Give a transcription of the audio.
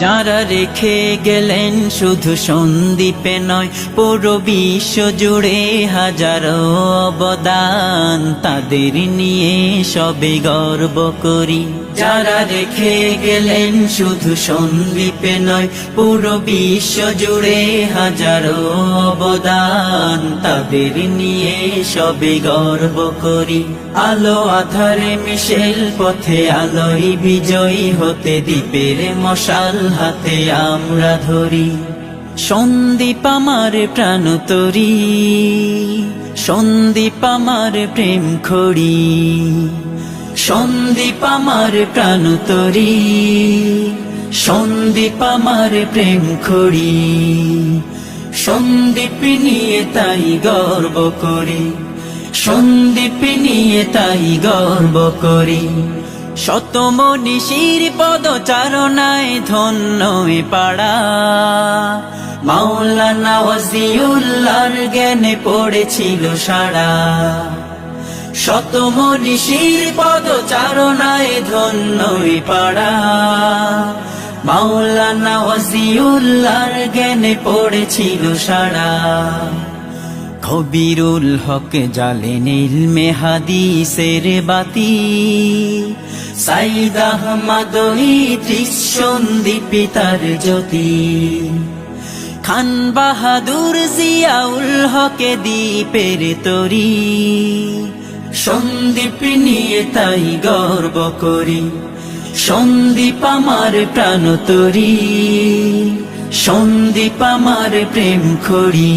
যারা রেখে গেলেন শুধু সন্দীপে নয়, পুরো বিশ্ব জুড়ে হাজারো অবদান তাদের নিয়ে সবে গর্ব করি। যারা রেখে গেলেন শুধু সন্দীপে নয়, পুরো বিশ্ব জুড়ে হাজারো অবদান তাদের নিয়ে সবে গর্ব করি। আলো আধারে মিশেল, পথে আলোয় বিজয়ী হতে দ্বীপের মশাল হাতে আমরা ধরি। সন্দীপ আমার প্রাণ তরি সন্দীপ আমার প্রেম খড়ি, সন্দীপ আমার প্রাণ তরি, সন্দীপ আমার প্রেম খড়ি, সন্দীপ নিয়ে তাই গর্ব করি, সন্দীপ নিয়ে তাই গর্ব করি। শতমনীষীর পদচারণায় ধন্য পাড়া। মাওলানা ওয়াজিউল্লাহর জ্ঞানে পড়েছিল সারা। শতমনীষীর পদচারণায় ধন্য এ পাড়া মাওলানা ওয়াজিউল্লাহর জ্ঞানে পড়েছিল সারা। কবিরুল হক জালে নীল মেহাদিসের বাতি। সাইদ আহমদ সন্দীপী তার জ্যোতি। খান বাহাদুর জিয়াউল হকে দ্বীপের তরি। সন্দীপ নিয়ে তাই গর্ব করি। সন্দীপ আমার প্রাণ তরি সন্দীপ আমার প্রেম খড়ি